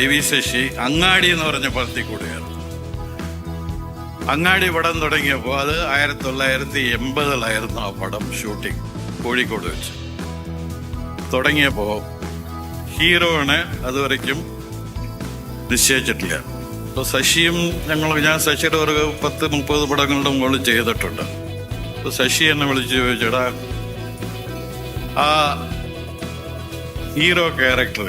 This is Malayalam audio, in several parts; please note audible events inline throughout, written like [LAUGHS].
ഐ വി ശശി അങ്ങാടി എന്ന് പറഞ്ഞ പടത്തിൽ കൂടുകയാണ് അങ്ങാടി പടം തുടങ്ങിയപ്പോൾ അത് ആയിരത്തി തൊള്ളായിരത്തി എൺപതിലായിരുന്നു ആ പടം ഷൂട്ടിംഗ് കോഴിക്കോട് വെച്ച്. തുടങ്ങിയപ്പോൾ ഹീറോയിനെ അതുവരയ്ക്കും നിശ്ചയിച്ചിട്ടില്ല. ഇപ്പോൾ ശശിയും ഞങ്ങൾ ഞാൻ ശശിയുടെ ഒരു പത്ത് മുപ്പത് പടങ്ങളുടെ മുകളിൽ ചെയ്തിട്ടുണ്ട്. ഇപ്പോൾ ശശി എന്നെ വിളിച്ച് ചോദിച്ചടാ ആ ഹീറോ ക്യാരക്ടർ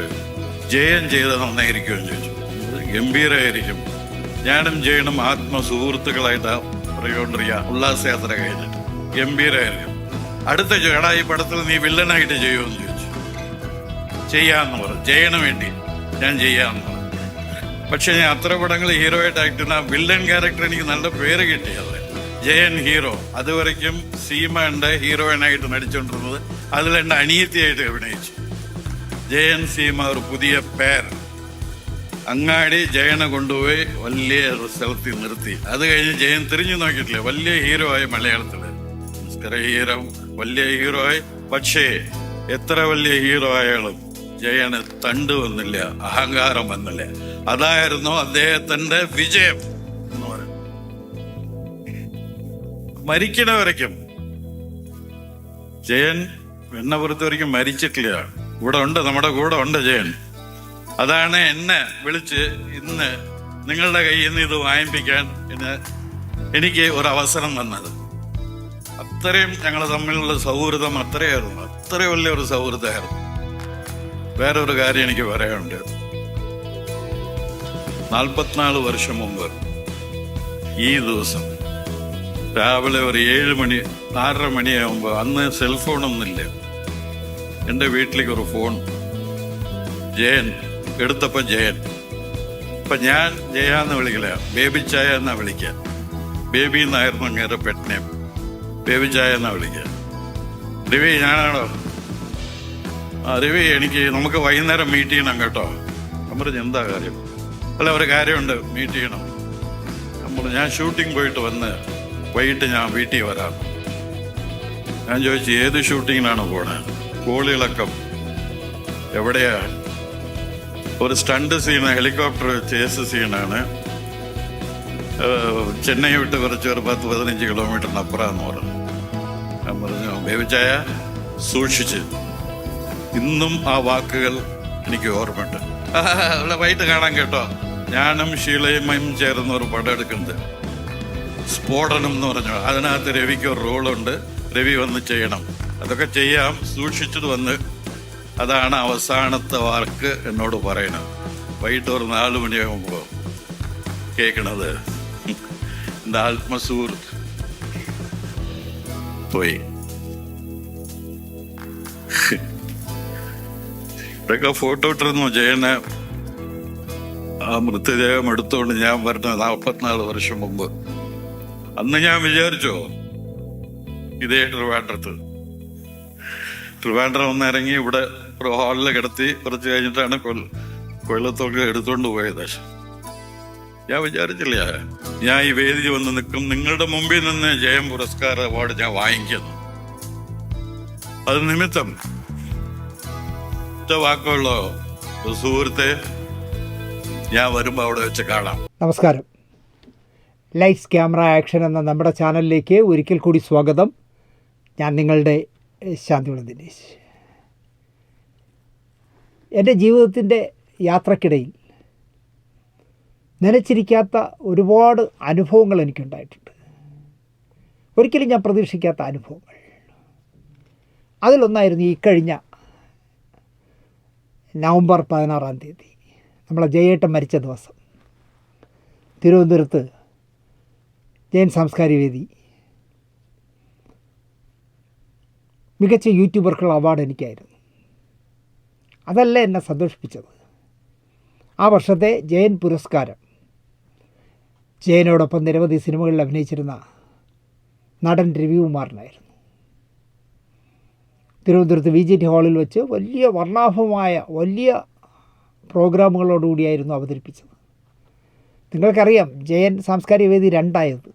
ജയൻ ചെയ്ത് നന്നായിരിക്കുമെന്ന് ചോദിച്ചു. ഗംഭീരമായിരിക്കും ഞാനും ജയനും ആത്മസുഹൃത്തുക്കളായിട്ട് പ്രയോണ്ടിരിക്കുക ഉല്ലാസയാത്ര കഴിഞ്ഞിട്ട് ഗംഭീരമായിരിക്കും അടുത്ത ചേടാ ഈ പടത്തിൽ നീ വില്ലനായിട്ട് ചെയ്യുമെന്ന് ചോദിച്ചു. ചെയ്യാന്ന് പറഞ്ഞു. ജയന് വേണ്ടി ഞാൻ ചെയ്യാന്ന് പറഞ്ഞു. പക്ഷെ ഞാൻ അത്ര പടങ്ങൾ ഹീറോ ആയിട്ട് ആക്ട് ചെയ്യുന്ന വില്ലൻ ക്യാരക്ടർ എനിക്ക് നല്ല പേര് കിട്ടിയത് ജയൻ ഹീറോ അതുവരയ്ക്കും സീമ ഉണ്ട് ഹീറോയിനായിട്ട് നടിച്ചുകൊണ്ടിരുന്നത് അതിൽ എന്റെ അനിയത്തിയായിട്ട് അഭിനയിച്ചു. ജയൻ സീമ ഒരു പുതിയ പേർ. അങ്ങാടി ജയനെ കൊണ്ടുപോയി വലിയ ഒരു സ്ഥലത്തിൽ നിർത്തി. അത് കഴിഞ്ഞ് ജയൻ തിരിഞ്ഞു നോക്കിയിട്ടില്ല. വലിയ ഹീറോ ആയി മലയാളത്തിൽ. നമസ്കാര ഹീറോ വലിയ ഹീറോ ആയി. പക്ഷേ എത്ര വലിയ ഹീറോ ആയാലും ജയന് തണ്ട് വന്നില്ല അഹങ്കാരം വന്നില്ല. അതായിരുന്നു അദ്ദേഹത്തിന്റെ വിജയം എന്ന് പറയുന്നത്. മരിക്കണ വരയ്ക്കും ജയൻ വെണ്ണപുറത്ത് വരയ്ക്കും മരിച്ചിട്ടില്ല. ഇവിടെ ഉണ്ട് നമ്മുടെ കൂടെ ഉണ്ട് ജയൻ. അതാണ് എന്നെ വിളിച്ച് ഇന്ന് നിങ്ങളുടെ കയ്യിൽ നിന്ന് ഇത് വായിപ്പിക്കാൻ എനിക്ക് ഒരു അവസരം തന്നത് അത്രയും ഞങ്ങൾ തമ്മിലുള്ള സൗഹൃദം അത്രയായിരുന്നു. അത്ര വലിയൊരു സൗഹൃദമായിരുന്നു. വേറെ ഒരു കാര്യം എനിക്ക് പറയാനുണ്ട്. നാൽപ്പത്തിനാല് വർഷം മുമ്പ് ഈ ദിവസം രാവിലെ ഒരു ഏഴ് മണി ആറര മണിയാകുമ്പോൾ അന്ന് സെൽഫോണൊന്നുമില്ല എന്റെ വീട്ടിലേക്ക് ഒരു ഫോൺ. ജയൻ എടുത്തപ്പോൾ ജയൻ. അപ്പൊ ഞാൻ ജയ എന്ന് വിളിക്കില്ല ബേബി ചായ എന്നാ വിളിക്കുക ബേബി എന്നായിരുന്നു അങ്ങേരെ പെട്ടിനെ ബേബി ചായ എന്നാ വിളിക്കുക രവി ഞാനാണോ? ആ രവി എനിക്ക് നമുക്ക് വൈകുന്നേരം മീറ്റ് ചെയ്യണം കേട്ടോ. നമ്മൾ എന്താ കാര്യം? അല്ല ഒരു കാര്യമുണ്ട് മീറ്റ് ചെയ്യണം. നമ്മൾ ഞാൻ ഷൂട്ടിംഗ് പോയിട്ട് വന്ന് വൈകിട്ട് ഞാൻ വീട്ടിൽ വരാം. ഞാൻ ചോദിച്ചു ഏത് ഷൂട്ടിങ്ങിനാണ് പോണേ? കോളിളക്കം എവിടെയാ? ഒരു സ്റ്റണ്ട് സീന് ഹെലികോപ്റ്റർ ചേസ് ഏഹ് ചെന്നൈ വിട്ട് കുറച്ച് ഒരു പത്ത് പതിനഞ്ച് കിലോമീറ്ററിന് അപ്പുറമെന്ന് പറഞ്ഞു. ഞാൻ പറഞ്ഞു ബേബിച്ചായ സൂക്ഷിച്ച്. ഇന്നും ആ വാക്കുകൾ എനിക്ക് ഓർമ്മയുണ്ട്. [LAUGHS] അവിടെ വൈകിട്ട് കാണാൻ കേട്ടോ. ഞാനും ഷീലയും ചേർന്ന് ഒരു പടം എടുക്കുന്നത് സ്ഫോടനം എന്ന് പറഞ്ഞു. അതിനകത്ത് രവിക്ക് ഒരു റോളുണ്ട് രവി വന്ന് ചെയ്യണം. അതൊക്കെ ചെയ്യാം സൂക്ഷിച്ചത് വന്ന് അതാണ് അവസാനത്തെ വാക്ക് എന്നോട് പറയണത് വൈകിട്ട് ഒരു നാല് മണിയാകുമ്പോൾ കേൾക്കണത് എന്റെ ആത്മസുഹൃത്ത് പോയി. ഇവിടെയൊക്കെ ഫോട്ടോ ഇട്ടിരുന്നു ജയനെ. ആ മൃതദേഹം എടുത്തുകൊണ്ട് ഞാൻ വരുന്ന നാൽപ്പത്തിനാല് വർഷം മുമ്പ്. അന്ന് ഞാൻ വിചാരിച്ചോ ഇതേ ട്രിവാൻഡ്രത്ത് ട്രിവാൻഡ്രം ഒന്ന് ഇറങ്ങി ഇവിടെ ഒരു ഹാളിൽ കിടത്തി കുറച്ച് കഴിഞ്ഞിട്ടാണ് കൊല്ല കൊല്ലത്തൊക്കെ എടുത്തുകൊണ്ട് പോയത്. ഞാൻ വിചാരിച്ചില്ല. ഞാൻ ഈ വേദി വന്ന് നിൽക്കും. നിങ്ങളുടെ മുമ്പിൽ നിന്ന് ജയം പുരസ്കാര അവാർഡ് ഞാൻ വാങ്ങിക്കുന്നു. അത് നിമിത്തം വാക്കുള്ളോ. സുഹൃത്തെ ഞാൻ വരുമ്പോ അവിടെ വെച്ച് കാണാം. നമസ്കാരം. ലൈറ്റ്സ് ക്യാമറ ആക്ഷൻ എന്ന നമ്മുടെ ചാനലിലേക്ക് ഒരിക്കൽ കൂടി സ്വാഗതം. ഞാൻ നിങ്ങളുടെ ശാന്തിവിള ദിനേശ് എന്റെ ജീവിതത്തിന്റെ യാത്രക്കിടയിൽ നനച്ചിരിക്കാത്ത ഒരുപാട് അനുഭവങ്ങൾ എനിക്കുണ്ടായിട്ടുണ്ട്. ഒരിക്കലും ഞാൻ പ്രതീക്ഷിക്കാത്ത അനുഭവങ്ങൾ. അതിലൊന്നായിരുന്നു ഈ കഴിഞ്ഞ നവംബർ പതിനാറാം തീയതി നമ്മളെ ജയേട്ടൻ മരിച്ച ദിവസം. തിരുവനന്തപുരത്ത് ജയൻ സാംസ്കാരിക വേദി മികച്ച യൂട്യൂബർക്കുള്ള അവാർഡ് എനിക്കായിരുന്നു. അതല്ല എന്നെ സന്തോഷിപ്പിച്ചത്. ആ വർഷത്തെ ജയൻ പുരസ്കാരം. ജയനോടൊപ്പം നിരവധി സിനിമകളിൽ അഭിനയിച്ചിരുന്ന നടൻ രവികുമാറിനായിരുന്നു. തിരുവനന്തപുരത്ത് വി ജി ടി ഹാളിൽ വെച്ച് വലിയ വർണാഭമായ വലിയ പ്രോഗ്രാമുകളോടുകൂടിയായിരുന്നു അവതരിപ്പിച്ചത്. നിങ്ങൾക്കറിയാം ജയൻ സാംസ്കാരിക വേദി രണ്ടായത്.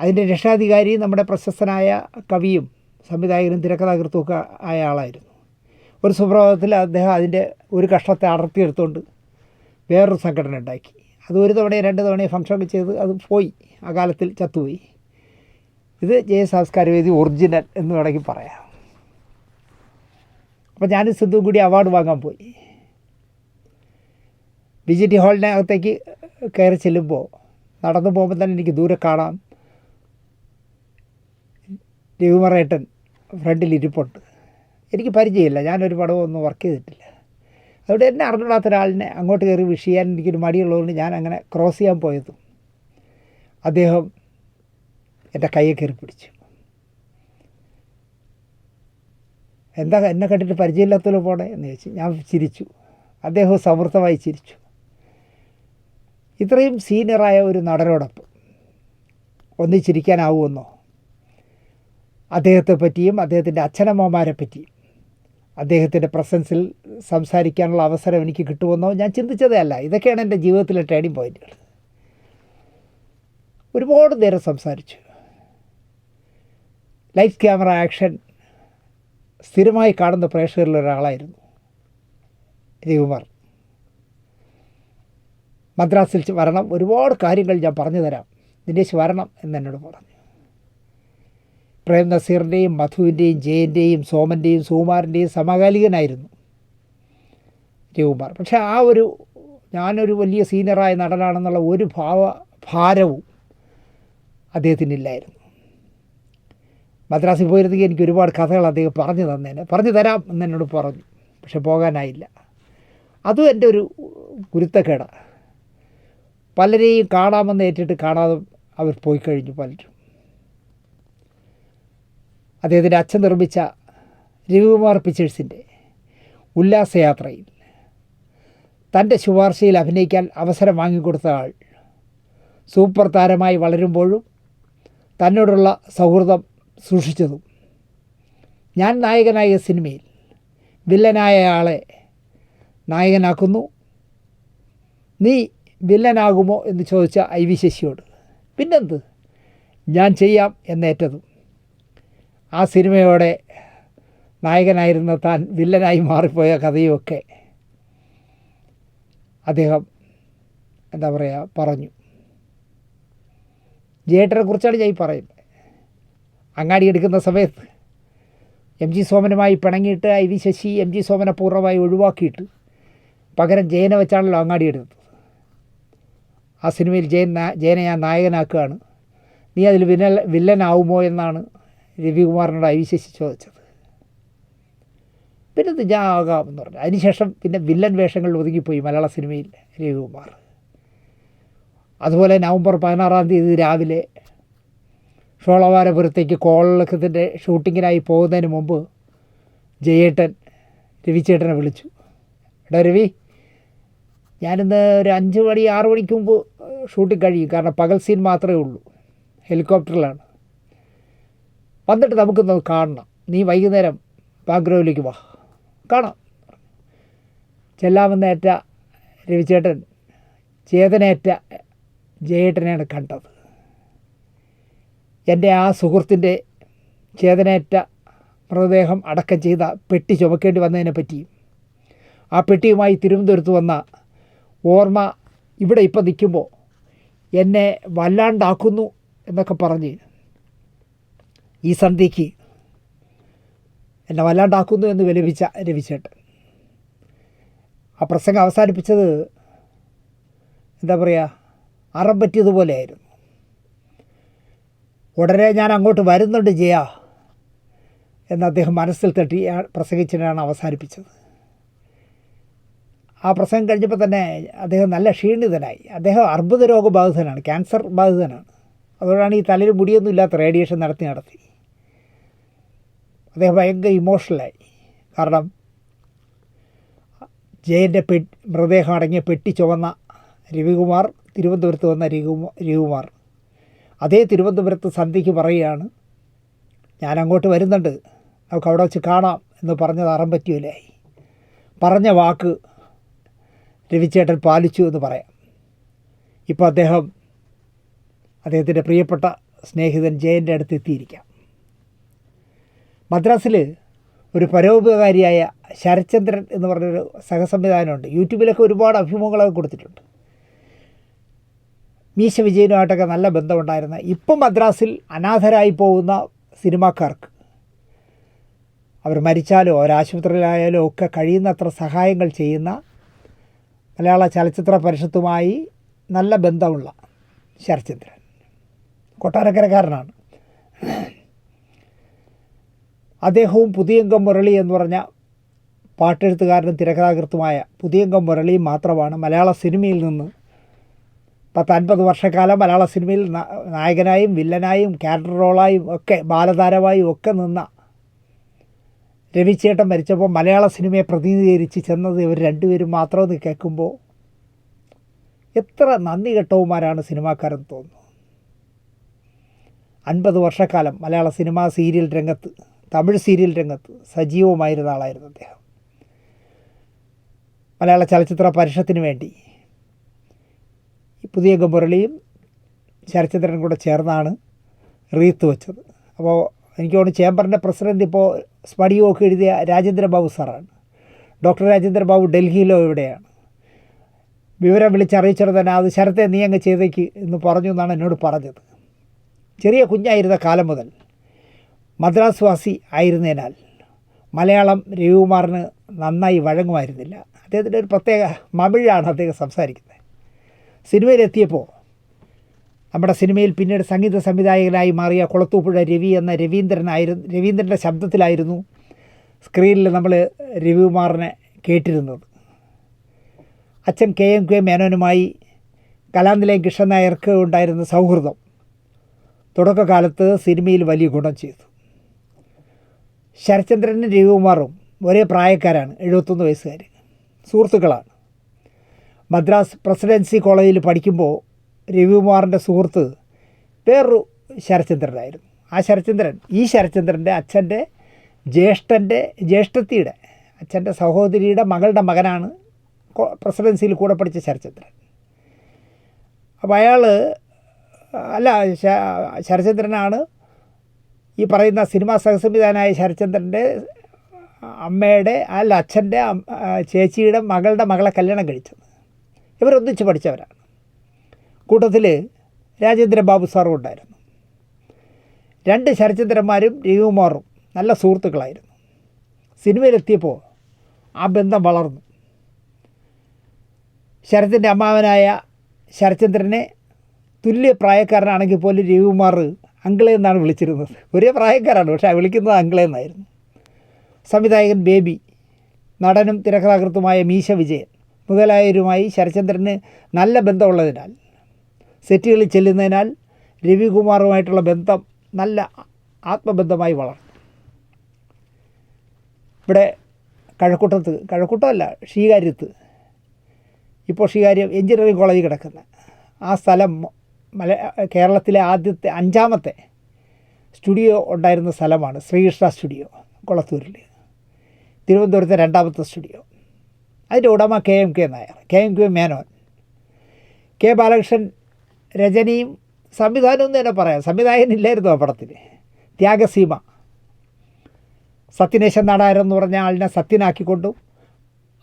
അതിന്റെ രക്ഷാധികാരി നമ്മുടെ പ്രശസ്തനായ കവിയും സംവിധായകനും തിരക്കഥാകൃത്തുമൊക്കെ ആയ ആളായിരുന്നു. ഒരു സുപ്രഭാതത്തിൽ അദ്ദേഹം അതിന്റെ ഒരു കഷ്ണത്തെ അടർത്തിയെടുത്തുകൊണ്ട് വേറൊരു സംഘടന ഉണ്ടാക്കി. അത് ഒരു തവണയും രണ്ട് തവണയും ഫംഗ്ഷനൊക്കെ ചെയ്ത് അത് പോയി. ആ കാലത്തിൽ ചത്തുപോയി. ഇത് ജയ സംസ്കാര വേദി ഒറിജിനൽ എന്ന് വേണമെങ്കിൽ പറയാം. അപ്പോൾ ഞാൻ സിദ്ധു കൂടി അവാർഡ് വാങ്ങാൻ പോയി. ബി ജെ ടി ഹാളിനകത്തേക്ക് കയറി ചെല്ലുമ്പോൾ നടന്നു പോകുമ്പോൾ തന്നെ എനിക്ക് ദൂരെ കാണാം രവിമറേട്ടൻ ഫ്രണ്ടിൽ ഇരിപ്പുണ്ട് എനിക്ക് പരിചയമില്ല. ഞാനൊരു പടവും ഒന്നും വർക്ക് ചെയ്തിട്ടില്ല. അതുകൊണ്ട് എന്നെ അറിഞ്ഞിടാത്ത ഒരാളിനെ അങ്ങോട്ട് കയറി വിഷ് ചെയ്യാൻ എനിക്കൊരു മടിയുള്ളതുകൊണ്ട് ഞാൻ അങ്ങനെ ക്രോസ് ചെയ്യാൻ പോയതും അദ്ദേഹം എന്റെ കയ്യെ കയറി പിടിച്ചു. എന്താ എന്നെ കണ്ടിട്ട് പരിചയമില്ലാത്തല്ലോ പോണേ എന്ന് ചോദിച്ചു. ഞാൻ ചിരിച്ചു. അദ്ദേഹം സമൃദ്ധമായി ചിരിച്ചു. ഇത്രയും സീനിയറായ ഒരു നടനോടൊപ്പം ഒന്നിച്ചിരിക്കാനാവുമെന്നോ? അദ്ദേഹത്തെ പറ്റിയും അദ്ദേഹത്തിന്റെ അച്ഛനമ്മമാരെ പറ്റിയും അദ്ദേഹത്തിന്റെ പ്രസൻസിൽ സംസാരിക്കാനുള്ള അവസരം എനിക്ക് കിട്ടുമെന്നോ ഞാൻ ചിന്തിച്ചതേ അല്ല. ഇതൊക്കെയാണ് എന്റെ ജീവിതത്തിലെ ടേണിംഗ് പോയിന്റുകൾ. ഒരുപാട് നേരം സംസാരിച്ചു. ലൈഫ് ക്യാമറ ആക്ഷൻ സ്ഥിരമായി കാണുന്ന പ്രേക്ഷകരിൽ ഒരാളായിരുന്നു രവികുമാർ. മദ്രാസിൽ വരണം ഒരുപാട് കാര്യങ്ങൾ ഞാൻ പറഞ്ഞു തരാം. ദിനേശ് വരണം എന്ന് എന്നോട് പറഞ്ഞു. പ്രേം നസീറിന്റെയും മധുവിന്റെയും ജയന്റെയും സോമന്റെയും സുകുമാരന്റെയും സമകാലികനായിരുന്നു രവികുമാർ. പക്ഷേ ആ ഒരു ഞാനൊരു വലിയ സീനിയറായ നടനാണെന്നുള്ള ഒരു ഭാവ ഭാരവും അദ്ദേഹത്തിനില്ലായിരുന്നു. മദ്രാസിൽ പോയിരുന്നെങ്കിൽ എനിക്ക് ഒരുപാട് കഥകൾ അദ്ദേഹം പറഞ്ഞു തന്നേനെ പറഞ്ഞു തരാം എന്ന് എന്നോട് പറഞ്ഞു പക്ഷെ പോകാനായില്ല. അതും എന്റെ ഒരു ഗുരുത്തക്കേടാണ് പലരെയും കാണാമെന്ന് ഏറ്റിട്ട് കാണാതെ അവർ പോയി കഴിഞ്ഞു പലരും. അദ്ദേഹത്തിന്റെ അച്ഛൻ നിർമ്മിച്ച രവികുമാർ പിക്ചേഴ്സിന്റെ ഉല്ലാസയാത്രയിൽ തന്റെ ശുപാർശയിൽ അഭിനയിക്കാൻ അവസരം വാങ്ങിക്കൊടുത്ത ആൾ സൂപ്പർ താരമായി വളരുമ്പോഴും തന്നോടുള്ള സൗഹൃദം സൂക്ഷിച്ചതും ഞാൻ നായകനായ സിനിമയിൽ വില്ലനായ ആളെ നായകനാക്കുന്നു. നീ വില്ലനാകുമോ എന്ന് ചോദിച്ച ഐ വി ശശിയോട് പിന്നെന്ത്? ഞാൻ ചെയ്യാം എന്നേറ്റതും. ആ സിനിമയോടെ നായകനായിരുന്ന താൻ വില്ലനായി മാറിപ്പോയ കഥയുമൊക്കെ അദ്ദേഹം എന്താ പറയുക പറഞ്ഞു. ജേട്ടനെ കുറിച്ചാണ് ഞാൻ പറയുന്നത്. അങ്ങാടി എടുക്കുന്ന സമയത്ത് എം ജി സോമനുമായി പിണങ്ങിയിട്ട് I V Sasi M G സോമനെ പൂർണമായി ഒഴിവാക്കിയിട്ട് പകരം ജയനെ വെച്ചാണല്ലോ അങ്ങാടി എടുത്തത്. ആ സിനിമയിൽ ജയൻ ജയനെ ഞാൻ നായകനാക്കുകയാണ്. നീ അതിൽ വില്ലൻ വില്ലനാവുമോ എന്നാണ് രവികുമാറിനോട് ശശി ചോദിച്ചത്. പിന്നെ ഇത് എന്ന് പറഞ്ഞു. അതിനുശേഷം പിന്നെ വില്ലൻ വേഷങ്ങളിൽ ഒതുങ്ങിപ്പോയി മലയാള സിനിമയിൽ രവികുമാർ. അതുപോലെ നവംബർ പതിനാറാം തീയതി രാവിലെ ഷോളവാരപുരത്തേക്ക് കോളക്കത്തിന്റെ ഷൂട്ടിങ്ങിനായി പോകുന്നതിന് മുമ്പ് ജയേട്ടൻ രവിചേട്ടനെ വിളിച്ചു. എടാ രവി ഞാനിന്ന് ഒരു അഞ്ച് മണി ആറ് മണിക്ക് മുമ്പ് ഷൂട്ടിംഗ് കഴിയും. കാരണം പകൽ സീൻ മാത്രമേ ഉള്ളൂ. ഹെലികോപ്റ്ററിലാണ്. വന്നിട്ട് നമുക്കൊന്ന് കാണണം. നീ വൈകുന്നേരം ബാംഗ്ലൂരിലേക്ക് വാ. കാണാം. ചെല്ലാമെന്നേറ്റ രവിചേട്ടൻ ചേതനേറ്റ ജയേട്ടനെയാണ് കണ്ടത്. എന്റെ ആ സുഹൃത്തിന്റെ ചേതനേറ്റ മൃതദേഹം അടക്കം ചെയ്ത പെട്ടി ചുമക്കേണ്ടി വന്നതിനെ പറ്റിയും ആ പെട്ടിയുമായി തിരുവനന്തപുരത്ത് വന്ന ഓർമ്മ ഇവിടെ ഇപ്പം നിൽക്കുമ്പോൾ എന്നെ വല്ലാണ്ടാക്കുന്നു എന്നൊക്കെ പറഞ്ഞ് ഈ സന്ധിക്ക് എന്നെ വല്ലാണ്ടാക്കുന്നു എന്ന് വിലപിച്ച രവിചേട്ടൻ ആ പ്രസംഗം അവസാനിപ്പിച്ചത് എന്താ പറയുക അറം പറ്റിയതുപോലെയായിരുന്നു. ഉടനെ ഞാൻ അങ്ങോട്ട് വരുന്നുണ്ട് ജയ എന്ന് അദ്ദേഹം മനസ്സിൽ തട്ടി പ്രസംഗിച്ചിട്ടാണ് അവസാനിപ്പിച്ചത്. ആ പ്രസംഗം കഴിഞ്ഞപ്പോൾ തന്നെ അദ്ദേഹം നല്ല ക്ഷീണിതനായി. അദ്ദേഹം അർബുദ രോഗബാധിതനാണ് ക്യാൻസർ ബാധിതനാണ്. അതുകൊണ്ടാണ് ഈ തലയിൽ മുടിയൊന്നും ഇല്ലാത്ത റേഡിയേഷൻ നടത്തി നടത്തി. അദ്ദേഹം ഭയങ്കര ഇമോഷണലായി കാരണം ജയന്റെ പെ മൃതദേഹം അടങ്ങിയ പെട്ടി ചുവന്ന രവികുമാർ തിരുവനന്തപുരത്ത് വന്ന രവികുമാർ രവികുമാർ. അതേ തിരുവനന്തപുരത്ത് സന്ധ്യയ്ക്ക് പറയുകയാണ് ഞാൻ അങ്ങോട്ട് വരുന്നുണ്ട്. നമുക്ക് അവിടെ വെച്ച് കാണാം എന്ന് പറഞ്ഞത് അറം പറ്റിയില്ലായി പറഞ്ഞ വാക്ക് രവിചേട്ടൻ പാലിച്ചു എന്ന് പറയാം. ഇപ്പോൾ അദ്ദേഹം അദ്ദേഹത്തിന്റെ പ്രിയപ്പെട്ട സ്നേഹിതൻ ജയന്റെ അടുത്ത് എത്തിയിരിക്കാം. മദ്രാസിൽ ഒരു പരോപകാരിയായ ശരചന്ദ്രൻ എന്ന് പറഞ്ഞൊരു സഹസംവിധാനമുണ്ട്. യൂട്യൂബിലൊക്കെ ഒരുപാട് അഭിമുഖങ്ങളൊക്കെ കൊടുത്തിട്ടുണ്ട്. മീശ വിജയനുമായിട്ടൊക്കെ നല്ല ബന്ധമുണ്ടായിരുന്ന ഇപ്പം മദ്രാസിൽ അനാഥരായി പോകുന്ന സിനിമാക്കാർക്ക് അവർ മരിച്ചാലോ ഒരാശുപത്രിയിലായാലോ ഒക്കെ കഴിയുന്നത്ര സഹായങ്ങൾ ചെയ്യുന്ന മലയാള ചലച്ചിത്ര പരിഷത്തുമായി നല്ല ബന്ധമുള്ള ശരത്ചന്ദ്രൻ. കൊട്ടാരക്കരക്കാരനാണ്. അദ്ദേഹവും പുതിയംഗം മുരളി എന്ന് പറഞ്ഞ പാട്ടെഴുത്തുകാരനും തിരക്കഥാകൃത്തുമായ പുതിയംഗം മുരളി മാത്രമാണ് മലയാള സിനിമയിൽ നിന്ന് പത്ത് അൻപത് വർഷക്കാലം മലയാള സിനിമയിൽ നായകനായും വില്ലനായും ക്യാരക്ടർ റോളായും ഒക്കെ ബാലതാരമായും ഒക്കെ നിന്ന രവിച്ചേട്ടൻ മരിച്ചപ്പോൾ മലയാള സിനിമയെ പ്രതിനിധീകരിച്ച് ചെന്നത് ഇവർ രണ്ടുപേരും മാത്രമെന്ന് കേൾക്കുമ്പോൾ എത്ര നന്ദി കെട്ടവുമാരാണ് സിനിമാക്കാരെന്ന് തോന്നുന്നു. അൻപത് വർഷക്കാലം മലയാള സിനിമാ സീരിയൽ രംഗത്ത് തമിഴ് സീരിയൽ രംഗത്ത് സജീവമായിരുന്ന ആളായിരുന്നു അദ്ദേഹം. മലയാള ചലച്ചിത്ര പരിഷത്തിന് വേണ്ടി പുതിയ ഗംബുരളിയും ശരചന്ദ്രനും കൂടെ ചേർന്നാണ് റീത്ത് വെച്ചത്. അപ്പോൾ എനിക്ക് തോന്നുന്നു ചേംബറിന്റെ പ്രസിഡന്റ് ഇപ്പോൾ സ്പടിയൊക്കെ എഴുതിയ രാജേന്ദ്രബാബു സാറാണ്. ഡോക്ടർ രാജേന്ദ്രബാബു ഡൽഹിയിലോ ഇവിടെയാണ് വിവരം വിളിച്ചറിയിച്ചത് തന്നെ അത് ശരത്തെ നീ അങ്ങ് ചെയ്തേക്ക് എന്ന് പറഞ്ഞു എന്നാണ് എന്നോട് പറഞ്ഞത്. ചെറിയ കുഞ്ഞായിരുന്ന കാലം മുതൽ മദ്രാസ് വാസി ആയിരുന്നതിനാൽ മലയാളം രവികുമാറിന് നന്നായി വഴങ്ങുമായിരുന്നില്ല. അദ്ദേഹത്തിന്റെ ഒരു പ്രത്യേക മമിഴാണ് അദ്ദേഹം സംസാരിക്കുന്നത്. സിനിമയിലെത്തിയപ്പോൾ നമ്മുടെ സിനിമയിൽ പിന്നീട് സംഗീത സംവിധായകനായി മാറിയ കുളത്തൂപ്പുഴ രവി എന്ന രവീന്ദ്രനായിരുന്നു രവീന്ദ്രന്റെ ശബ്ദത്തിലായിരുന്നു സ്ക്രീനിൽ നമ്മൾ രവികുമാറിനെ കേട്ടിരുന്നത്. അച്ഛൻ കെ എം കെ മേനോനുമായി കലാനിലയം കൃഷ്ണൻ നായർക്ക് ഉണ്ടായിരുന്ന സൗഹൃദം തുടക്കകാലത്ത് സിനിമയിൽ വലിയ ഗുണം ചെയ്തു. ശരചന്ദ്രനും രവികുമാറും ഒരേ പ്രായക്കാരാണ് എഴുപത്തൊന്ന് വയസ്സുകാർ സുഹൃത്തുക്കളാണ്. മദ്രാസ് പ്രസിഡൻസി കോളേജിൽ പഠിക്കുമ്പോൾ രവികുമാറിന്റെ സുഹൃത്ത് വേറൊരു ശരചന്ദ്രനായിരുന്നു ആ ശരചന്ദ്രൻ ഈ ശരചന്ദ്രന്റെ അച്ഛന്റെ ജ്യേഷ്ഠന്റെ ജ്യേഷ്ഠത്തിയുടെ അച്ഛന്റെ സഹോദരിയുടെ മകളുടെ മകനാണ് പ്രസിഡൻസിയിൽ കൂടെ പഠിച്ച ശരചന്ദ്രൻ അപ്പോൾ അയാൾ അല്ല ശരചന്ദ്രനാണ് ഈ പറയുന്ന സിനിമാ സഹസംവിധാനായ ശരചന്ദ്രന്റെ അമ്മയുടെ അല്ല അച്ഛന്റെ ചേച്ചിയുടെ മകളുടെ മകളെ കല്യാണം കഴിച്ചത്. ഇവരൊന്നിച്ച് പഠിച്ചവരാണ്. കൂട്ടത്തിൽ രാജേന്ദ്ര ബാബു സാറും ഉണ്ടായിരുന്നു. രണ്ട് ശരചന്ദ്രന്മാരും രവികുമാറും നല്ല സുഹൃത്തുക്കളായിരുന്നു. സിനിമയിലെത്തിയപ്പോൾ ആ ബന്ധം വളർന്നു. ശരത്തിന്റെ അമ്മാവനായ ശരചന്ദ്രനെ തുല്യ പ്രായക്കാരനാണെങ്കിൽ പോലും രവികുമാർ അങ്കിളെ എന്നാണ് വിളിച്ചിരുന്നത്. ഒരേ പ്രായക്കാരാണ് പക്ഷേ വിളിക്കുന്നത് അങ്കിളെ എന്നായിരുന്നു. സംവിധായകൻ ബേബി നടനും തിരക്കഥാകൃത്തുമായ മീശ വിജയൻ മുതലായവരുമായി ശരചന്ദ്രന് നല്ല ബന്ധമുള്ളതിനാൽ സെറ്റുകളിൽ ചെല്ലുന്നതിനാൽ രവികുമാറുമായിട്ടുള്ള ബന്ധം നല്ല ആത്മബന്ധമായി വളർന്നു. ഇവിടെ കഴക്കൂട്ടത്ത് കഴക്കൂട്ടമല്ല ഷീകാര്യത്ത് ഇപ്പോൾ ഷീകാര്യം എഞ്ചിനീയറിംഗ് കോളേജ് കിടക്കുന്ന ആ സ്ഥലം മല കേരളത്തിലെ ആദ്യത്തെ അഞ്ചാമത്തെ സ്റ്റുഡിയോ ഉണ്ടായിരുന്ന സ്ഥലമാണ് ശ്രീകൃഷ്ണ സ്റ്റുഡിയോ കൊളത്തൂരിൽ തിരുവനന്തപുരത്തെ രണ്ടാമത്തെ സ്റ്റുഡിയോ. അതിന്റെ ഉടമ K M K Nair K M K Menon. K Balakrishnan രചനയും സംവിധാനവും തന്നെ പറയാം. സംവിധായകനില്ലായിരുന്നു ആ പടത്തിൽ. ത്യാഗസീമ. സത്യനേശൻ നാടാരം എന്ന് പറഞ്ഞ ആളിനെ സത്യനാക്കിക്കൊണ്ടും.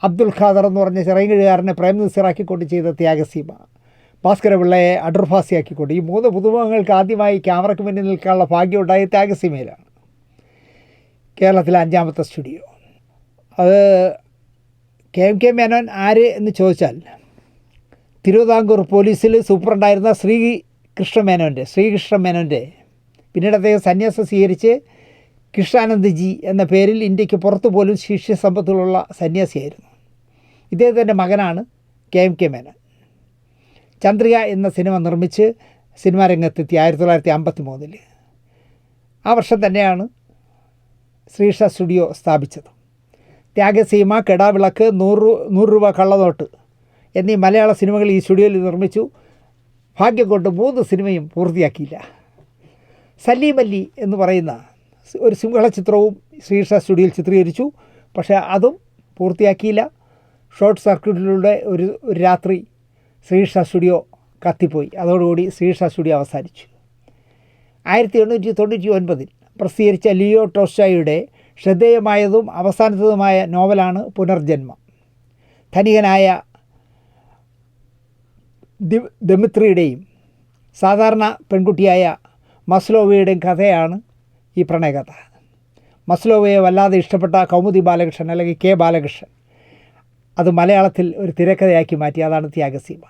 അബ്ദുൽ ഖാദർ എന്ന് പറഞ്ഞ ചെറിയ പ്രേം നസീറാക്കിക്കൊണ്ട് ചെയ്ത ത്യാഗസീമ. ഭാസ്കര പിള്ളയെ അടർഭാസിയാക്കിക്കൊണ്ട് ഈ മൂന്ന് പുതുമുഖങ്ങൾക്ക് ആദ്യമായി ക്യാമറയ്ക്ക് മുന്നിൽ നിൽക്കാനുള്ള ഭാഗ്യം ഉണ്ടായ ത്യാഗസീമയിലാണ്. കേരളത്തിലെ അഞ്ചാമത്തെ സ്റ്റുഡിയോ. അത് കെ എം കെ മേനോൻ ആര് എന്ന് ചോദിച്ചാൽ തിരുവിതാംകൂർ പോലീസിൽ സൂപ്രണ്ടായിരുന്ന ശ്രീ കൃഷ്ണ മേനോന്റെ ശ്രീകൃഷ്ണ മേനോന്റെ. പിന്നീട് അദ്ദേഹം സന്യാസം സ്വീകരിച്ച് കൃഷ്ണാനന്ദജി എന്ന പേരിൽ ഇന്ത്യയ്ക്ക് പുറത്തു പോലും ശിഷ്യസമ്പത്തുള്ള സന്യാസിയായിരുന്നു. ഇദ്ദേഹത്തിന്റെ മകനാണ് K M K Menon. Chandrika എന്ന സിനിമ നിർമ്മിച്ച് സിനിമാ രംഗത്തെത്തി ആയിരത്തി തൊള്ളായിരത്തി അമ്പത്തി മൂന്നിൽ ആ വർഷം തന്നെയാണ് ശ്രീഷ സ്റ്റുഡിയോ സ്ഥാപിച്ചത്. ത്യാഗസീമ കെടാവിളക്ക് നൂറ് നൂറ് രൂപ കള്ളനോട്ട് എന്നീ മലയാള സിനിമകൾ ഈ സ്റ്റുഡിയോയിൽ നിർമ്മിച്ചു. ഭാഗ്യം കൊണ്ട് മൂന്ന് സിനിമയും പൂർത്തിയാക്കിയില്ല. സലീമല്ലി എന്ന് പറയുന്ന ഒരു സിംഹള ചിത്രവും ശ്രീഷ സ്റ്റുഡിയോയിൽ ചിത്രീകരിച്ചു. പക്ഷേ അതും പൂർത്തിയാക്കിയില്ല. ഷോർട്ട് സർക്യൂട്ടിലൂടെ ഒരു ഒരു രാത്രി ശ്രീഷ സ്റ്റുഡിയോ കത്തിപ്പോയി. അതോടുകൂടി ശ്രീഷ സ്റ്റുഡിയോ അവസാനിച്ചു. ആയിരത്തി എണ്ണൂറ്റി തൊണ്ണൂറ്റി ഒൻപതിൽ പ്രസിദ്ധീകരിച്ച ലിയോ ടോസ്റ്റായിയുടെ ശ്രദ്ധേയമായതും അവസാനത്തതുമായ നോവലാണ് പുനർജന്മം. ധനികനായ ദമിത്രിയുടെയും സാധാരണ പെൺകുട്ടിയായ മസ്ലോവയുടെയും കഥയാണ് ഈ പ്രണയകഥ. മസ്ലോവയെ വല്ലാതെ ഇഷ്ടപ്പെട്ട കൗമുദി ബാലകൃഷ്ണൻ അല്ലെങ്കിൽ കെ ബാലകൃഷ്ണൻ അത് മലയാളത്തിൽ ഒരു തിരക്കഥയാക്കി മാറ്റി. അതാണ് ത്യാഗസീമ.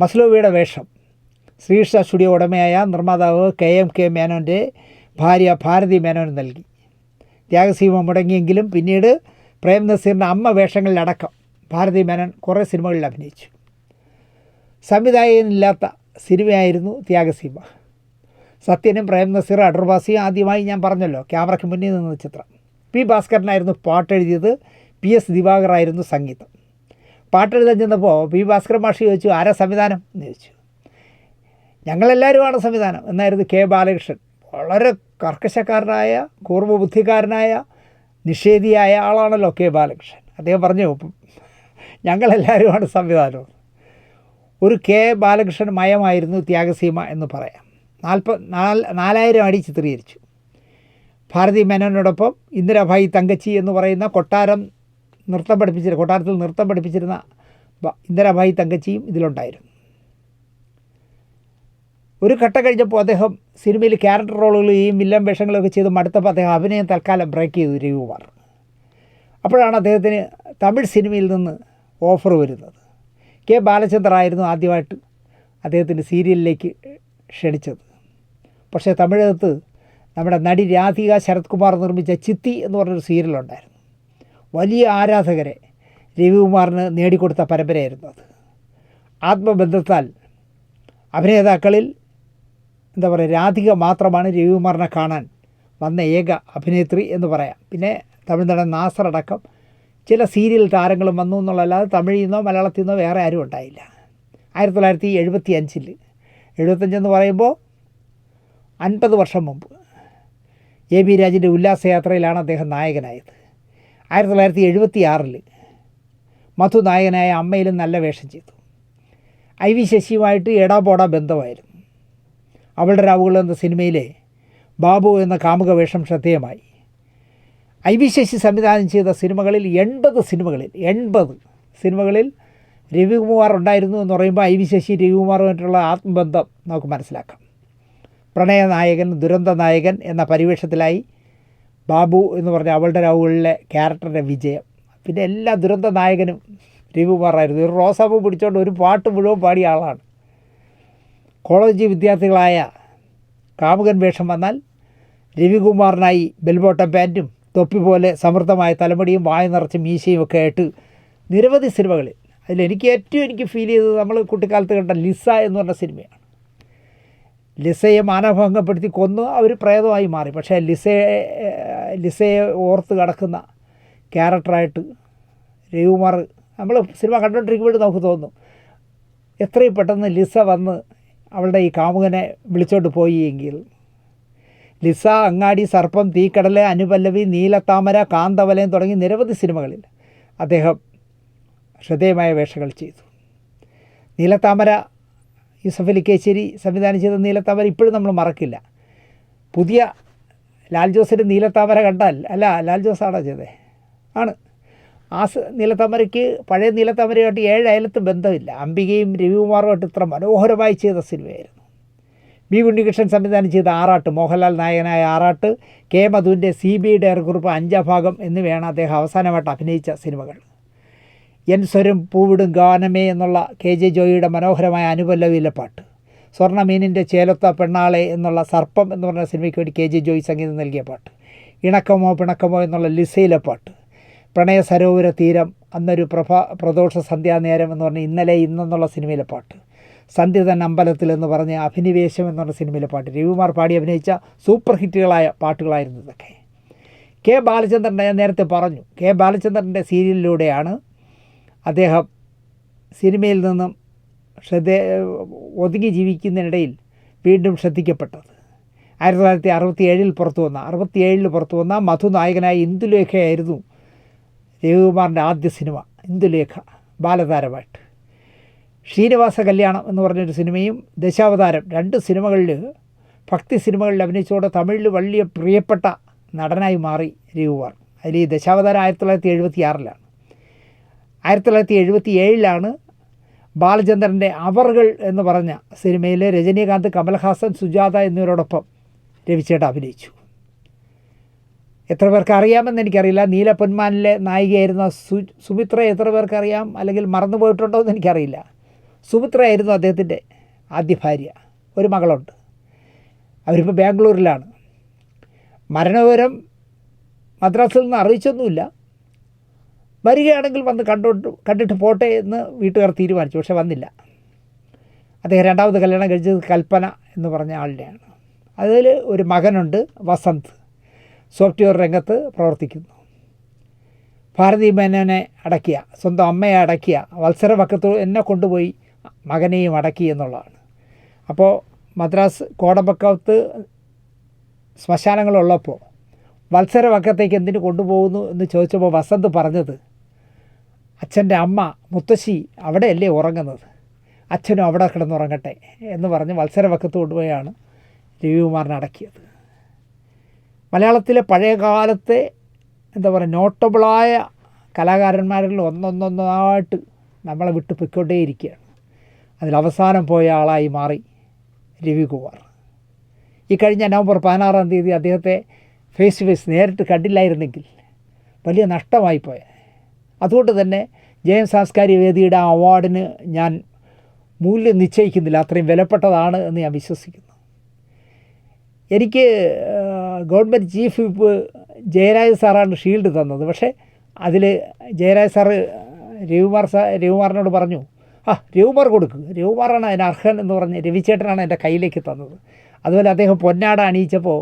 മസ്ലോവിയുടെ വേഷം. ശ്രീകൃഷ്ണ സ്റ്റുഡിയോ ഉടമയായ നിർമ്മാതാവ് കെ എം കെ മേനോന്റെ ഭാര്യ ഭാരതി മേനോൻ നൽകി. ത്യാഗസീമ മുടങ്ങിയെങ്കിലും പിന്നീട് പ്രേം നസീറിന്റെ അമ്മ വേഷങ്ങളിലടക്കം ഭാരതി മേനോൻ കുറേ സിനിമകളിൽ അഭിനയിച്ചു. സംവിധായകനില്ലാത്ത സിനിമയായിരുന്നു ത്യാഗസീമ. സത്യനും പ്രേം നസീർ അടർവാസിയും ആദ്യമായി ഞാൻ പറഞ്ഞല്ലോ ക്യാമറയ്ക്ക് മുന്നിൽ നിന്ന ചിത്രം. പി ഭാസ്കരനായിരുന്നു പാട്ടെഴുതിയത് പി എസ് ദിവാകറായിരുന്നു സംഗീതം. പാട്ടെഴുതാൻ ചെന്നപ്പോൾ പി ഭാസ്കരൻ മാഷി ചോദിച്ചു ആരാ സംവിധാനം? എന്ന് ചോദിച്ചു. ഞങ്ങളെല്ലാവരുമാണ് സംവിധാനം. എന്നായിരുന്നു കെ ബാലകൃഷ്ണൻ. വളരെ കർക്കശക്കാരനായ കൂർമ്മബുദ്ധിക്കാരനായ നിഷേധിയായ ആളാണല്ലോ കെ ബാലകൃഷ്ണൻ. അദ്ദേഹം പറഞ്ഞു "ഇപ്പം ഞങ്ങളെല്ലാവരുമാണ് സംവിധാനം. ഒരു കെ ബാലകൃഷ്ണൻ മയമായിരുന്നു ത്യാഗസീമ എന്ന് പറയാം. നാൽപ്പ നാല് നാലായിരം അടി ചിത്രീകരിച്ചു. ഭാരതി മേനോനോടൊപ്പം ഇന്ദിരാഭായി തങ്കച്ചി എന്ന് പറയുന്ന കൊട്ടാരം നൃത്തം പഠിപ്പിച്ചിരുന്ന കൊട്ടാരത്തിൽ നൃത്തം പഠിപ്പിച്ചിരുന്ന ഇന്ദിരാഭായി തങ്കച്ചിയും ഇതിലുണ്ടായിരുന്നു. ഒരു ഘട്ടം കഴിഞ്ഞപ്പോൾ അദ്ദേഹം സിനിമയിൽ ക്യാരക്ടർ റോളുകളെയും വില്ലൻ വേഷങ്ങളൊക്കെ ചെയ്ത് മടുത്തപ്പോൾ അദ്ദേഹം അഭിനയം തൽക്കാലം ബ്രേക്ക് ചെയ്തു രവികുമാർ അപ്പോഴാണ് അദ്ദേഹത്തിന് തമിഴ് സിനിമയിൽ നിന്ന് ഓഫർ വരുന്നത്. കെ ബാലചന്ദ്ര ആയിരുന്നു ആദ്യമായിട്ട് അദ്ദേഹത്തിന്റെ സീരിയലിലേക്ക് ക്ഷണിച്ചത്. പക്ഷേ തമിഴകത്ത് നമ്മുടെ നടി രാധിക ശരത്കുമാർ നിർമ്മിച്ച ചിത്തി എന്ന് പറഞ്ഞൊരു സീരിയലുണ്ടായിരുന്നു വലിയ ആരാധകരെ രവികുമാറിന് നേടിക്കൊടുത്ത പരമ്പരയായിരുന്നു അത്. ആത്മബന്ധത്താൽ അഭിനേതാക്കളിൽ എന്താ പറയുക രാധിക മാത്രമാണ് രവികുമാറിനെ കാണാൻ വന്ന ഏക അഭിനേത്രി എന്ന് പറയാം. പിന്നെ തമിഴ് നടൻ നാസർ അടക്കം ചില സീരിയൽ താരങ്ങളും വന്നു എന്നുള്ളതല്ലാതെ തമിഴിൽ നിന്നോ മലയാളത്തിൽ നിന്നോ വേറെ ആരും ഉണ്ടായില്ല. ആയിരത്തി തൊള്ളായിരത്തി എഴുപത്തി അഞ്ചിൽ എഴുപത്തഞ്ചെന്ന് പറയുമ്പോൾ അൻപത് വർഷം മുമ്പ്. എ ബി രാജിന്റെ ഉല്ലാസയാത്രയിലാണ് അദ്ദേഹം നായകനായത്. ആയിരത്തി തൊള്ളായിരത്തി എഴുപത്തി ആറിൽ മധു നായകനായ അമ്മയിലും നല്ല വേഷം ചെയ്തു. ഐ വി ശശിയുമായിട്ട് എടാപോടാ ബന്ധമായിരുന്നു. അവളുടെ രാവുകൾ എന്ന സിനിമയിലെ ബാബു എന്ന കാമുക വേഷം ശ്രദ്ധേയമായി. ഐ വി ശശി സംവിധാനം ചെയ്ത സിനിമകളിൽ എൺപത് സിനിമകളിൽ എൺപത് സിനിമകളിൽ രവികുമാർ ഉണ്ടായിരുന്നു എന്ന് പറയുമ്പോൾ ഐ വി ശശി രവികുമാറുമായിട്ടുള്ള ആത്മബന്ധം നമുക്ക് മനസ്സിലാക്കാം. പ്രണയനായകൻ ദുരന്ത നായകൻ എന്ന പരിവേഷത്തിലായി ബാബു എന്ന് പറഞ്ഞ അവളുടെ രാവുകളിലെ ക്യാരക്ടറിന്റെ വിജയം. പിന്നെ എല്ലാ ദുരന്ത നായകനും രവികുമാറായിരുന്നു. ഒരു റോസാപ്പൂ പിടിച്ചുകൊണ്ട് ഒരു പാട്ട് മുഴുവൻ പാടിയ ആളാണ്. കോളേജ് വിദ്യാർത്ഥികളായ കാമുകൻ വേഷം വന്നാൽ രവികുമാറിനായി ബെൽബോട്ടം പാന്റും തൊപ്പി പോലെ സമൃദ്ധമായ തലമുടിയും വായ നിറച്ച് മീശയും ഒക്കെ ആയിട്ട് നിരവധി സിനിമകളിൽ. അതിലെനിക്ക് ഏറ്റവും എനിക്ക് ഫീൽ ചെയ്തത് നമ്മൾ കുട്ടിക്കാലത്ത് കണ്ട ലിസ എന്ന് പറഞ്ഞ സിനിമയാണ്. ലിസയെ മാനഭംഗപ്പെടുത്തി കൊന്ന് അവർ പ്രേതമായി മാറി. പക്ഷേ ലിസയെ ലിസയെ ഓർത്ത് കിടക്കുന്ന ക്യാരക്ടറായിട്ട് രവികുമാർ നമ്മൾ സിനിമ കണ്ടുകൊണ്ടിരിക്കുമ്പോൾ നമുക്ക് തോന്നും എത്രയും പെട്ടെന്ന് ലിസ വന്ന് അവളുടെ ഈ കാമുകനെ വിളിച്ചോണ്ട് പോയി എങ്കിൽ ലിസ അങ്ങാടി സർപ്പം തീക്കടൽ അനുപല്ലവി നീലത്താമര കാന്തവലയം തുടങ്ങി നിരവധി സിനിമകളിൽ അദ്ദേഹം ശ്രദ്ധേയമായ വേഷങ്ങൾ ചെയ്തു. നീലത്താമര യൂസഫ് അലി കേശ്ശേരി സംവിധാനം ചെയ്ത നീലത്താമര ഇപ്പോഴും നമ്മൾ മറക്കില്ല. പുതിയ ലാൽ ജോസിന്റെ നീലത്താമര കണ്ടാൽ അല്ല ലാൽ ജോസ് ആണോ ചെയ്തത് ആണ്. ആ നീലത്താമരയ്ക്ക് പഴയ നീലത്താമരയായിട്ട് ഏഴ് ബന്ധമില്ല. അംബികയും രവികുമാറുമായിട്ട് ഇത്ര മനോഹരമായി ചെയ്ത സിനിമയായിരുന്നു. ബി ഉണ്ണികൃഷ്ണൻ സംവിധാനം ചെയ്ത ആറാട്ട് മോഹൻലാൽ നായകനായ ആറാട്ട് കെ മധുവിന്റെ സി ബി ഡയർ കുറിപ്പ് അഞ്ചാം ഭാഗം എന്നിവയാണ് അദ്ദേഹം അവസാനമായിട്ട് അഭിനയിച്ച സിനിമകൾ. എൻ സ്വരം പൂവിടും ഗാനമേ എന്നുള്ള കെ ജെ ജോയിയുടെ മനോഹരമായ അനുപല്ലവിയിലെ പാട്ട്. സ്വർണമീനിന്റെ ചേലത്ത പെണ്ണാളെ എന്നുള്ള സർപ്പം എന്ന് പറഞ്ഞ സിനിമയ്ക്ക് വേണ്ടി കെ ജെ ജോയി സംഗീതം നൽകിയ പാട്ട്. ഇണക്കമോ പിണക്കമോ എന്നുള്ള ലിസയിലെ പാട്ട്. പ്രണയ സരോവര തീരം അന്നൊരു പ്രഭ പ്രദോഷ സന്ധ്യാനേരം എന്ന് പറഞ്ഞ ഇന്നലെ ഇന്നെന്നുള്ള സിനിമയിലെ പാട്ട്. സന്ധ്യ തന്നെ അമ്പലത്തിൽ എന്ന് പറഞ്ഞ അഭിനിവേശം എന്ന് പറഞ്ഞ സിനിമയിലെ പാട്ട്. രവികുമാർ പാടി അഭിനയിച്ച സൂപ്പർ ഹിറ്റുകളായ പാട്ടുകളായിരുന്നു ഇതൊക്കെ. കെ ബാലചന്ദ്രൻ ഞാൻ നേരത്തെ പറഞ്ഞു കെ ബാലചന്ദ്രന്റെ സീരിയലിലൂടെയാണ് അദ്ദേഹം സിനിമയിൽ നിന്നും ശ്രദ്ധ ഒതുങ്ങി ജീവിക്കുന്നതിനിടയിൽ വീണ്ടും ശ്രദ്ധിക്കപ്പെട്ടത്. ആയിരത്തി തൊള്ളായിരത്തി അറുപത്തി ഏഴിൽ പുറത്തു വന്ന അറുപത്തിയേഴിൽ പുറത്തു വന്ന മധു നായകനായ ഇന്ദുലേഖയായിരുന്നു രവികുമാറിന്റെ ആദ്യ സിനിമ ഇന്ദുലേഖ ബാലതാരമായിട്ട്. ശ്രീനിവാസ കല്യാണം എന്ന് പറഞ്ഞൊരു സിനിമയും ദശാവതാരം രണ്ട് സിനിമകളിൽ ഭക്തി സിനിമകളിൽ അഭിനയിച്ചുകൊണ്ട് തമിഴിൽ വലിയ പ്രിയപ്പെട്ട നടനായി മാറി രവികുമാർ. അതിൽ ഈ ദശാവതാരം ആയിരത്തി തൊള്ളായിരത്തി എഴുപത്തി ആറിലാണ് ആയിരത്തി തൊള്ളായിരത്തി എഴുപത്തി ഏഴിലാണ് ബാലചന്ദ്രന്റെ അവറുകൾ എന്ന് പറഞ്ഞ സിനിമയിൽ രജനീകാന്ത് കമൽഹാസൻ സുജാത എന്നിവരോടൊപ്പം രവിചേട്ട അഭിനയിച്ചു. എത്ര പേർക്ക് അറിയാമെന്ന് എനിക്കറിയില്ല. നീല പൊന്മാനിലെ നായികയായിരുന്ന സു സുമിത്ര എത്ര പേർക്ക് അറിയാം? അല്ലെങ്കിൽ മറന്നുപോയിട്ടുണ്ടോ എന്ന് എനിക്കറിയില്ല. സുമിത്ര ആയിരുന്നു അദ്ദേഹത്തിന്റെ ആദ്യ ഭാര്യ. ഒരു മകളുണ്ട്. അവരിപ്പോൾ ബാംഗ്ലൂരിലാണ്. മരണവിവരം മദ്രാസിൽ നിന്ന് അറിയിച്ചൊന്നുമില്ല. വരികയാണെങ്കിൽ വന്ന് കണ്ടോട്ട് കണ്ടിട്ട് പോട്ടെ എന്ന് വീട്ടുകാർ തീരുമാനിച്ചു പക്ഷെ വന്നില്ല. അദ്ദേഹം രണ്ടാമത് കല്യാണം കഴിച്ചത് കൽപ്പന എന്ന് പറഞ്ഞ ആളുടെയാണ് അതിൽ ഒരു മകനുണ്ട് വസന്ത്. സോഫ്റ്റ്വെയർ രംഗത്ത് പ്രവർത്തിക്കുന്നു. ഭാരതി മേനോനെ അടക്കിയ സ്വന്തം അമ്മയെ അടക്കിയ വത്സര പക്കത്ത് എന്നെ കൊണ്ടുപോയി മകനെയും അടക്കി എന്നുള്ളതാണ്. അപ്പോൾ മദ്രാസ് കോടമ്പക്കത്ത് ശ്മശാനങ്ങളുള്ളപ്പോൾ വത്സര പക്കത്തേക്ക് എന്തിനു കൊണ്ടുപോകുന്നു എന്ന് ചോദിച്ചപ്പോൾ വസന്ത് പറഞ്ഞത് അച്ഛന്റെ അമ്മ മുത്തശ്ശി അവിടെയല്ലേ ഉറങ്ങുന്നത്? അച്ഛനും അവിടെ കിടന്നുറങ്ങട്ടെ എന്ന് പറഞ്ഞ് മത്സരവക്കത്ത് കൊണ്ടുപോയാണ് രവികുമാറിനെ അടക്കിയത്. മലയാളത്തിലെ പഴയ കാലത്തെ എന്താ പറയുക നോട്ടബിളായ കലാകാരന്മാരിൽ ഒന്നൊന്നൊന്നായിട്ട് നമ്മളെ വിട്ട് പൊയ്ക്കൊണ്ടേയിരിക്കുകയാണ്. അതിൽ അവസാനം പോയ ആളായി മാറി രവികുമാർ. ഈ കഴിഞ്ഞ നവംബർ പതിനാറാം തീയതി അദ്ദേഹത്തെ ഫേസ് ടു ഫേസ് നേരിട്ട് കണ്ടില്ലായിരുന്നെങ്കിൽ വലിയ നഷ്ടമായി അതുകൊണ്ട് തന്നെ ജയം സാംസ്കാരിക വേദിയുടെ ആ അവാർഡിന് ഞാൻ മൂല്യം നിശ്ചയിക്കുന്നില്ല. അത്രയും വിലപ്പെട്ടതാണ് എന്ന് ഞാൻ വിശ്വസിക്കുന്നു. എനിക്ക് ഗവൺമെന്റ് ചീഫ് വിപ്പ് ജയരാജ് സാറാണ് ഷീൽഡ് തന്നത്. പക്ഷേ അതിൽ ജയരാജ് സാറ് രവികുമാർ സാ രവികുമാറിനോട് പറഞ്ഞു ആ രവികുമാർ കൊടുക്കുക രവികുമാറാണ് അതിന് അർഹൻ എന്ന് പറഞ്ഞ് രവിചേട്ടനാണ് എന്റെ കയ്യിലേക്ക് തന്നത്. അതുപോലെ അദ്ദേഹം പൊന്നാട അണിയിച്ചപ്പോൾ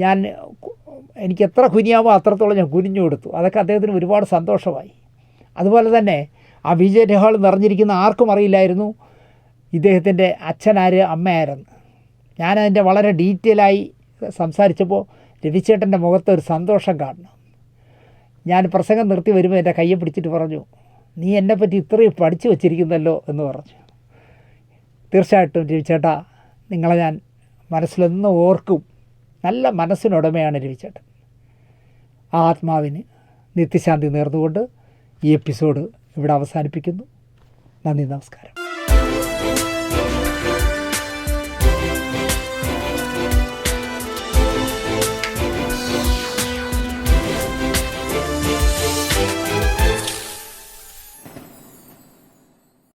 ഞാൻ എനിക്ക് എത്ര കുനിയാവോ അത്രത്തോളം ഞാൻ കുനിഞ്ഞു കൊടുത്തു. അതൊക്കെ അദ്ദേഹത്തിന് ഒരുപാട് സന്തോഷമായി. അതുപോലെ തന്നെ ആ വിജയ ഹാൾ നിറഞ്ഞിരിക്കുന്ന ആർക്കും അറിയില്ലായിരുന്നു ഇദ്ദേഹത്തിന്റെ അച്ഛനാര് അമ്മയാരെന്ന്. ഞാനതിന്റെ വളരെ ഡീറ്റെയിലായി സംസാരിച്ചപ്പോൾ രവിചേട്ടന്റെ മുഖത്ത് ഒരു സന്തോഷം കാണണം. ഞാൻ പ്രസംഗം നിർത്തി വരുമ്പോൾ എന്റെ കയ്യെ പിടിച്ചിട്ട് പറഞ്ഞു നീ എന്നെപ്പറ്റി ഇത്രയും പഠിച്ചു വച്ചിരിക്കുന്നല്ലോ എന്ന് പറഞ്ഞു. തീർച്ചയായിട്ടും രവിചേട്ടാ നിങ്ങളെ ഞാൻ മനസ്സിലൊന്നും ഓർക്കും. നല്ല മനസ്സിനുടമയാണ് രവിചേട്ടൻ ആ ആത്മാവിന് നിത്യശാന്തി നേർന്നുകൊണ്ട് ഈ എപ്പിസോഡ് ഇവിടെ അവസാനിപ്പിക്കുന്നു. നന്ദി നമസ്കാരം.